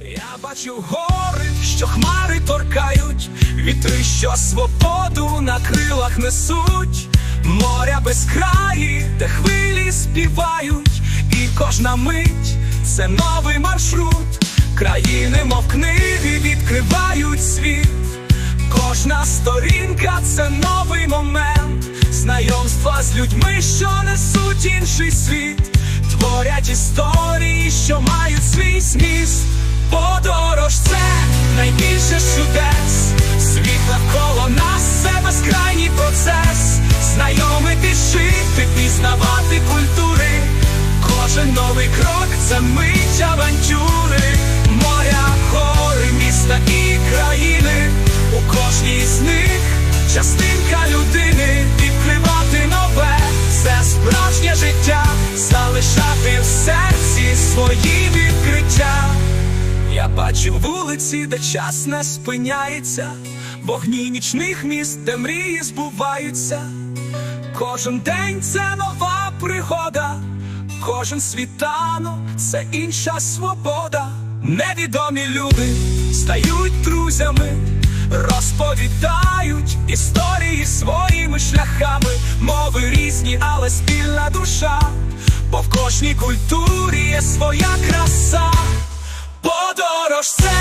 Я бачу гори, що хмари торкають, вітри, що свободу на крилах несуть, моря безкраї, де хвилі співають, і кожна мить це новий маршрут. Країни, мов книги, відкривають світ. Кожна сторінка це новий момент, знайомства з людьми, що несуть інший світ, творять історії, що мають свій зміст. Частинка людини відкривати нове, це справжнє життя, залишати в серці свої відкриття. Я бачу вулиці, де час не спиняється, вогні нічних міст, де мрії збуваються. Кожен день це нова пригода, кожен світанок це інша свобода. Невідомі люди стають друзями, розповідають історії своїми шляхами, мови різні, але спільна душа, бо в кожній культурі є своя краса. Подорож це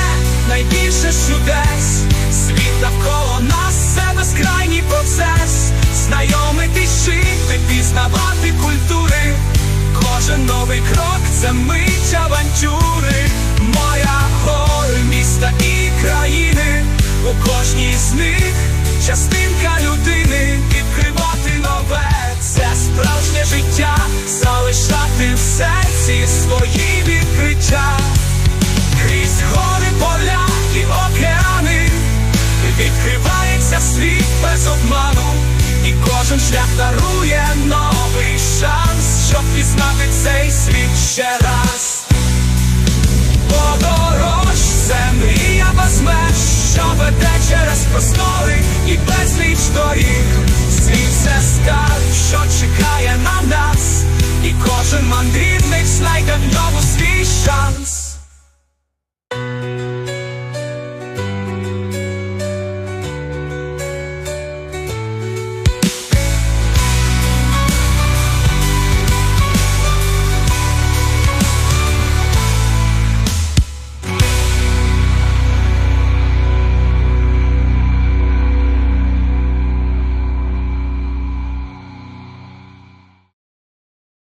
найбільше чудес, світ навколо нас це безкрайній процес, знайомити, жити, пізнавати культури. Кожен новий крок це мить авантюри, свої відкриття. Крізь гори, поля і океани відкривається світ без обману, і кожен шлях дарує новий шанс, щоб пізнати цей світ ще раз.